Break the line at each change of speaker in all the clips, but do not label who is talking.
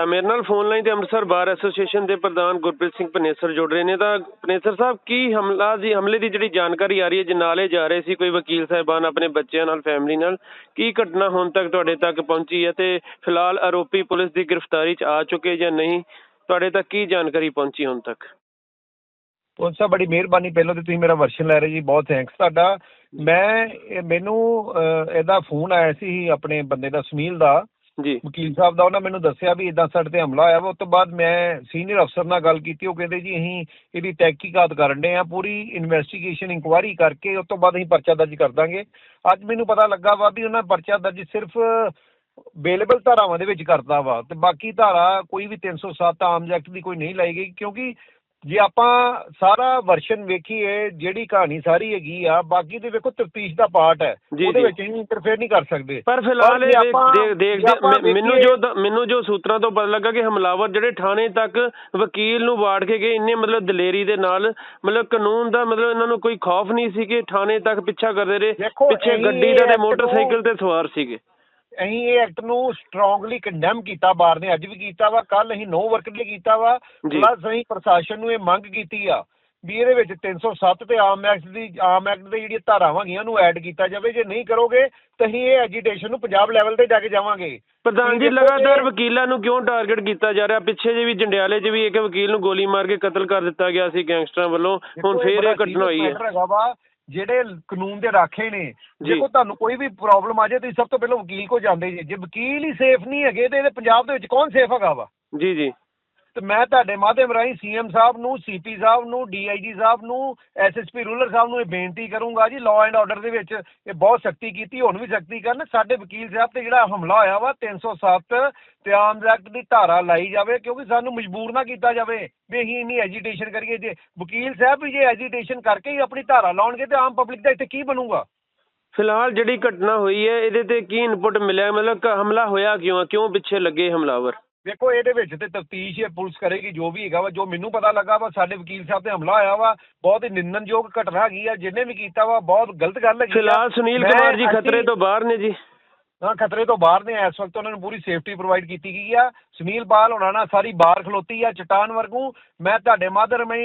ਤਾਂ ਮੇਰੇ ਨਾਲ ਫੋਨ ਲਾਈਨ ਤੇ ਅੰਮ੍ਰਿਤਸਰ ਬਾਰ ਐਸੋਸੀਏਸ਼ਨ ਦੇ ਪ੍ਰਧਾਨ ਗੁਰਪ੍ਰੀਤ ਸਿੰਘ ਪਨੇਸਰ ਜੁੜ ਰਹੇ ਨੇ। ਤਾਂ ਪਨੇਸਰ ਸਾਹਿਬ, ਕੀ ਹਮਲਾ ਦੀ, ਹਮਲੇ ਦੀ ਜਿਹੜੀ ਜਾਣਕਾਰੀ ਆ ਰਹੀ ਹੈ ਜਨਾਲੇ ਜਾ ਰਹੇ ਸੀ ਕੋਈ ਵਕੀਲ ਸਾਹਿਬਾਨ ਆਪਣੇ ਬੱਚਿਆਂ ਨਾਲ ਫੈਮਿਲੀ ਨਾਲ, ਕੀ ਘਟਨਾ ਹੁਣ ਤੱਕ ਤੁਹਾਡੇ ਤੱਕ ਪਹੁੰਚੀ ਹੈ ਤੇ ਫਿਲਹਾਲ ਆਰੋਪੀ ਪੁਲਿਸ ਦੀ ਗ੍ਰਿਫਤਾਰੀ 'ਚ ਆ ਚੁੱਕੇ ਜਾਂ ਨਹੀਂ? ਤੁਹਾਡੇ ਤੱਕ ਕੀ ਜਾਣਕਾਰੀ ਪਹੁੰਚੀ ਹੁਣ ਤੱਕ?
ਪੁਲਿਸ ਸਾਹਿਬ, ਬੜੀ ਮਿਹਰਬਾਨੀ। ਪਹਿਲਾਂ ਤੇ ਤੁਸੀਂ ਮੇਰਾ ਵਰਸ਼ਨ ਲੈ ਰਹੇ ਜੀ, ਬਹੁਤ ਥੈਂਕਸ ਤੁਹਾਡਾ। ਮੈਂ ਮੈਨੂੰ ਇਹਦਾ ਫੋਨ ਆਇਆ ਸੀ ਆਪਣੇ ਬੰਦੇ ਦਾ, ਸੁਨੀਲ ਦਾ।
ਜੀ।
ਵਕੀਲ ਸਾਹਿਬ ਦਾ ਉਹਨਾਂ ਮੈਨੂੰ ਦੱਸਿਆ ਵੀ ਇਦਾਂ ਸਾਡੇ ਤੇ ਹਮਲਾ ਹੋਇਆ ਵਾ। ਉਸ ਤੋਂ ਬਾਅਦ ਮੈਂ ਸੀਨੀਅਰ ਅਫਸਰ ਨਾਲ ਗੱਲ ਕੀਤੀ। ਉਹ ਕਹਿੰਦੇ ਜੀ, ਅਸੀਂ ਇਹਦੀ ਤਹਿਕੀਕਾਤ ਕਰਨ ਦੇ ਆ ਪੂਰੀ ਇਨਵੈਸਟੀਗੇਸ਼ਨ ਇਨਕੁਆਇਰੀ ਕਰਕੇ ਉਸ ਤੋਂ ਬਾਅਦ ਅਸੀਂ ਪਰਚਾ ਦਰਜ ਕਰ ਦਾਂਗੇ। ਅੱਜ ਮੈਨੂੰ ਪਤਾ ਲੱਗਾ ਵਾ ਵੀ ਉਹਨਾਂ ਪਰਚਾ ਦਰਜ ਸਿਰਫ ਬੇਲੇਬਲ ਧਾਰਾਵਾਂ ਦੇ ਵਿੱਚ ਕਰਦਾ ਵਾ। ਤੇ ਬਾਕੀ ਧਾਰਾ ਕੋਈ ਵੀ 307 ਆਮ ਐਕਟ ਦੀ ਕੋਈ ਨਹੀਂ ਲਾਈ ਗਈ ਕਿਉਂਕਿ ਜੇ ਆਪਾਂ ਸਾਰਾ ਵਰਸ਼ਨ ਵੇਖੀਏ ਜਿਹੜੀ ਕਹਾਣੀ ਸਾਰੀ ਹੈਗੀ ਆ ਬਾਕੀ ਤੇ ਵੇਖੋ ਤਫਤੀਸ਼ ਦਾ ਪਾਰਟ ਹੈ। ਉਹਦੇ। ਵਿੱਚ ਅਸੀਂ ਇੰਟਰਫੇਅਰ ਨਹੀਂ ਕਰ ਸਕਦੇ।
ਪਰ ਫਿਲਹਾਲ ਦੇਖ ਮੈਨੂੰ ਜੋ ਦ- ਮੈਨੂੰ ਜੋ ਸੂਤਰਾਂ ਤੋਂ ਪਤਾ ਲੱਗਾ ਕਿ ਹਮਲਾਵਰ ਜਿਹੜੇ ਥਾਣੇ ਤੱਕ ਵਕੀਲ ਨੂੰ ਵਾੜ ਕੇ ਗਏ ਇੰਨੇ ਮਤਲਬ ਦਲੇਰੀ ਦੇ ਨਾਲ ਮਤਲਬ ਕਾਨੂੰਨ ਦਾ ਮਤਲਬ ਇਹਨਾਂ ਨੂੰ ਕੋਈ ਖੌਫ ਨਹੀਂ ਸੀ ਕਿ ਥਾਣੇ ਤੱਕ ਪਿੱਛਾ ਕਰਦੇ ਰਹੇ। ਪਿੱਛੇ ਗੱਡੀ ਦਾ ਤੇ ਮੋਟਰਸਾਈਕਲ ਤੇ ਸਵਾਰ ਸੀਗੇ।
ਅਸੀਂ ਇਹ ਐਕਟ ਨੂੰ ਸਟਰੋਂਗਲੀ ਕੰਡੈਮ ਕੀਤਾ ਬਾਰ ਨੇ ਅੱਜ ਵੀ ਕੀਤਾ ਵਾ ਕੱਲ ਅਸੀਂ ਨੋ ਵਰਕ ਲਈ ਕੀਤਾ ਵਾ। ਪਲੱਸ ਅਸੀਂ ਪ੍ਰਸ਼ਾਸਨ ਨੂੰ ਇਹ ਮੰਗ ਕੀਤੀ ਆ ਵੀ ਇਹਦੇ ਵਿੱਚ 307 ਤੇ ਆਮ ਐਕਟ ਦੀ ਆਮ ਐਕਟ ਦੇ ਜਿਹੜੀਆਂ ਧਾਰਾਵਾਂ ਹੈਗੀਆਂ ਉਹਨੂੰ ਐਡ ਕੀਤਾ ਜਾਵੇ। ਜੇ ਨਹੀਂ ਕਰੋਗੇ ਤਾਂ ਅਸੀਂ ਇਹ ਐਜੀਟੇਸ਼ਨ ਨੂੰ ਪੰਜਾਬ ਲੈਵਲ ਤੇ ਜਾ ਕੇ ਜਾਵਾਂਗੇ।
ਪ੍ਰਧਾਨ ਜੀ ਲਗਾਤਾਰ ਵਕੀਲਾਂ ਨੂੰ ਕਿਉਂ ਟਾਰਗੇਟ ਕੀਤਾ ਜਾ ਰਿਹਾ? ਪਿੱਛੇ ਜੇ ਵੀ ਜੰਡਿਆਲੇ 'ਚ ਵੀ ਇੱਕ ਵਕੀਲ ਨੂੰ ਗੋਲੀ ਮਾਰ ਕੇ ਕਤਲ ਕਰ ਦਿੱਤਾ ਗਿਆ ਸੀ ਗੈਂਗਸਟਰਾਂ ਵੱਲੋਂ। ਹੁਣ ਫੇਰ ਇਹ ਘਟਨਾ ਹੋਈ ਹੈ।
ਜਿਹੜੇ ਕਾਨੂੰਨ ਦੇ ਰਾਖੇ ਨੇ।
ਜੀ।
ਦੇਖੋ ਤੁਹਾਨੂੰ ਕੋਈ ਵੀ ਪ੍ਰੋਬਲਮ ਆ ਜਾਏ ਤੁਸੀਂ ਸਭ ਤੋਂ ਪਹਿਲਾਂ ਵਕੀਲ ਕੋ ਜਾਂਦੇ ਜੀ। ਜੇ ਵਕੀਲ ਹੀ ਸੇਫ ਨਹੀਂ ਹੈਗੇ ਤੇ ਇਹਦੇ ਪੰਜਾਬ ਦੇ ਵਿੱਚ ਕੌਣ ਸੇਫ ਹੈਗਾ ਵਾ?
ਜੀ ਜੀ।
ਤੇ ਮੈਂ ਤੁਹਾਡੇ ਮਾਧਿਅਮ ਰਾਹੀਂ ਸੀਐਮ ਸਾਹਿਬ ਨੂੰ, ਸੀਪੀ ਸਾਹਿਬ ਨੂੰ, ਡੀਆਈਜੀ ਸਾਹਿਬ ਨੂੰ ਐਸਐਸਪੀ ਰੂਲਰ ਸਾਹਿਬ ਨੂੰ ਇਹ ਬੇਨਤੀ ਕਰੂੰਗਾ ਜੀ ਲਾਅ ਐਂਡ ਆਰਡਰ ਦੇ ਵਿੱਚ ਇਹ ਬਹੁਤ ਸਖਤੀ ਕੀਤੀ, ਹੁਣ ਵੀ ਸਖਤੀ ਕਰਨ। ਸਾਡੇ ਵਕੀਲ ਸਾਹਿਬ ਤੇ ਜਿਹੜਾ ਹਮਲਾ ਹੋਇਆ ਵਾ 307 ਤੇ ਆਰਮਜ਼ ਐਕਟ ਦੀ ਧਾਰਾ ਲਾਈ ਜਾਵੇ, ਕਿਉਂਕਿ ਸਾਨੂੰ ਮਜਬੂਰ ਨਾ ਕੀਤਾ ਜਾਵੇ। ਵੀ ਅਸੀਂ ਇੰਨੀ ਐਜੀਟੇਸ਼ਨ ਕਰੀਏ, ਜੇ ਵਕੀਲ ਸਾਹਿਬ ਵੀ ਜੇ ਐਜੀਟੇਸ਼ਨ ਕਰਕੇ ਹੀ ਆਪਣੀ ਧਾਰਾ ਲਾਉਣਗੇ ਤੇ ਆਮ ਪਬਲਿਕ ਦਾ ਇੱਥੇ ਕੀ ਬਣੂਗਾ?
ਫਿਲਹਾਲ ਜਿਹੜੀ ਘਟਨਾ ਹੋਈ ਹੈ, ਇਹਦੇ ਤੇ ਕੀ ਇਨਪੁਟ ਮਿਲਿਆ? ਮਤਲਬ ਹਮਲਾ ਹੋਇਆ ਕਿਉਂ? ਕਿਉਂ ਪਿੱਛੇ ਲੱਗੇ ਹਮਲਾਵਰ?
ਦੇਖੋ ਇਹਦੇ ਵਿੱਚ ਤੇ ਤਫਤੀਸ਼ ਹੈ ਪੁਲਿਸ ਕਰੇਗੀ ਜੋ ਵੀ ਹੈਗਾ ਵਾ ਜੋ ਮੈਨੂੰ ਪਤਾ ਲੱਗਾ ਵਾ ਸਾਡੇ ਵਕੀਲ ਸਾਹਿਬ ਤੇ ਹਮਲਾ ਹੋਇਆ ਵਾ ਬਹੁਤ ਹੀ ਨਿੰਦਨਯੋਗ ਘਟਨਾ ਹੈਗੀ ਆ ਜਿਹਨੇ ਵੀ ਕੀਤਾ ਵਾ ਬਹੁਤ ਗਲਤ ਗੱਲ ਹੈਗੀ ਆ।
ਫਿਲਹਾਲ ਸੁਨੀਲ ਕੁਮਾਰ ਜੀ ਖਤਰੇ ਤੋਂ ਬਾਹਰ ਨੇ ਜੀ
ਹਾਂ ਖਤਰੇ ਤੋਂ ਬਾਹਰ ਨੇ। ਇਸ ਵਕਤ ਉਹਨਾਂ ਨੂੰ ਪੂਰੀ ਸੇਫਟੀ ਪ੍ਰੋਵਾਈਡ ਕੀਤੀ ਗਈ ਆ। ਸੁਨੀਲ ਬਾਲ ਹੋਣਾ ਨਾਲ ਸਾਰੀ ਬਾਰ ਖਲੋਤੀ ਆ ਚਟਾਨ ਵਰਗੂ। ਮੈਂ ਤੁਹਾਡੇ ਮਾਧਰ ਮੈਂ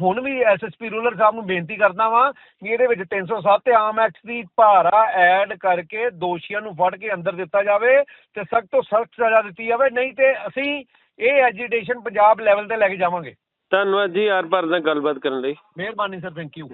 ਹੁਣ ਵੀ ਐਸਐਸਪੀ ਰੂਲਰ ਸਾਹਿਬ ਨੂੰ ਬੇਨਤੀ ਕਰਦਾ ਵਾਂ ਕਿ ਇਹਦੇ ਵਿੱਚ 307 ਤੇ ਆਮ ਐਕਟ ਦੀ ਧਾਰਾ ਐਡ ਕਰਕੇ ਦੋਸ਼ੀਆਂ ਨੂੰ ਫੜ ਕੇ ਅੰਦਰ ਦਿੱਤਾ ਜਾਵੇ ਤੇ ਸਖਤ ਤੋਂ ਸਖਤ ਸਜ਼ਾ ਦਿੱਤੀ ਜਾਵੇ। ਨਹੀਂ ਤੇ ਅਸੀਂ ਇਹ ਐਜੀਟੇਸ਼ਨ ਪੰਜਾਬ ਲੈਵਲ ਤੇ ਲੈ ਕੇ ਜਾਵਾਂਗੇ।
ਧੰਨਵਾਦ ਜੀ। ਆਰ ਪਾਰ ਨਾਲ ਗੱਲਬਾਤ ਕਰਨ ਲਈ।
ਮਿਹਰਬਾਨੀ ਸਰ ਥੈਂਕ ਯੂ